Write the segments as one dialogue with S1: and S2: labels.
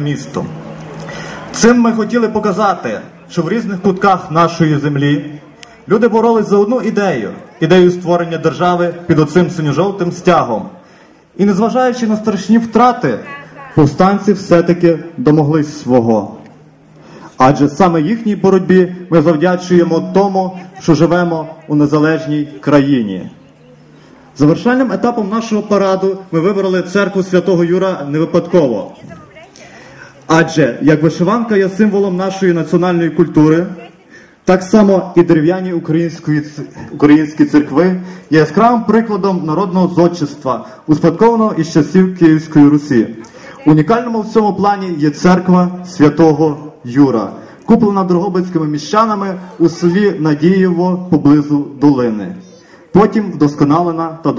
S1: місто. Цим ми хотіли показати, що в різних кутках нашої землі люди боролись за одну ідею ідею створення держави під оцим синьо-жовтим стягом. І незважаючи на страшні втрати, повстанці все-таки домоглись свого. Адже саме їхній боротьбі ми завдячуємо тому, що живемо у незалежній країні. Завершальним етапом нашого параду ми вибрали церкву святого Юра не випадково. Адже як вишиванка є символом нашої національної культури, так само і дерев'яні українські церкви є яскравим прикладом народного зодчества, успадкованого із часів Київської Русі. Унікальному в цьому плані є церква святого Юра, куплена дрогобицькими міщанами у селі Надієво поблизу долини. Потім вдосконалена та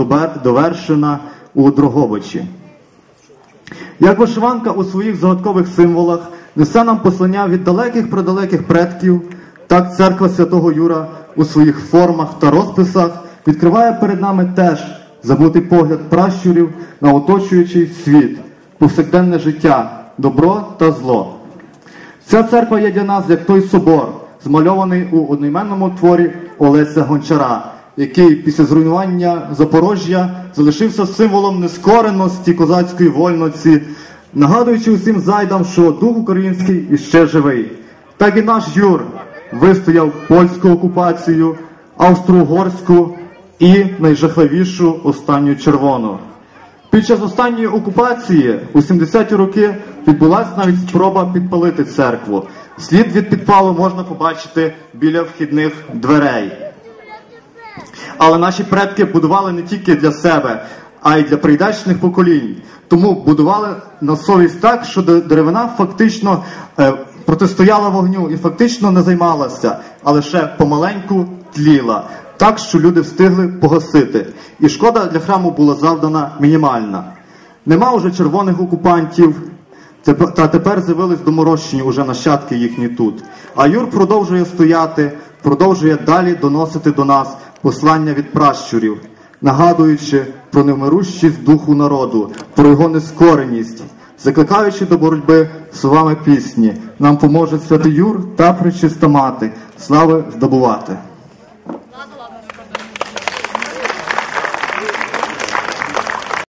S1: довершена у Дрогобичі. Як вишиванка у своїх загадкових символах несе нам послання від далеких предалеких предків, так церква святого Юра у своїх формах та розписах відкриває перед нами теж забутий погляд пращурів на оточуючий світ, повсякденне життя, добро та зло. Ця церква є для нас як той собор, змальований у одноіменному творі Олеся Гончара, який після зруйнування Запорожжя залишився символом нескореності козацької вольноці, нагадуючи усім зайдам, що дух український іще живий. Так і наш Юр вистояв польську окупацію, австро-угорську і найжахливішу останню червону. Під час останньої окупації у 70-ті роки відбулася навіть спроба підпалити церкву. Слід від підпалу можна побачити біля вхідних дверей. Але наші предки будували не тільки для себе, а й для прийдешних поколінь. Тому будували на совість так, що де- деревина фактично е, протистояла вогню і фактично не займалася, а лише помаленьку тліла, так що люди встигли погасити. І шкода для храму була завдана мінімальна. Нема уже червоних окупантів, Та тепер з'явились доморощені уже нащадки їхні тут. А Юр продовжує стояти, продовжує далі доносити до нас послання від пращурів, нагадуючи про невмирущість духу народу, про його нескореність, закликаючи до боротьби словами пісні. Нам поможе святий Юр та причиста мати. Слави здобувати.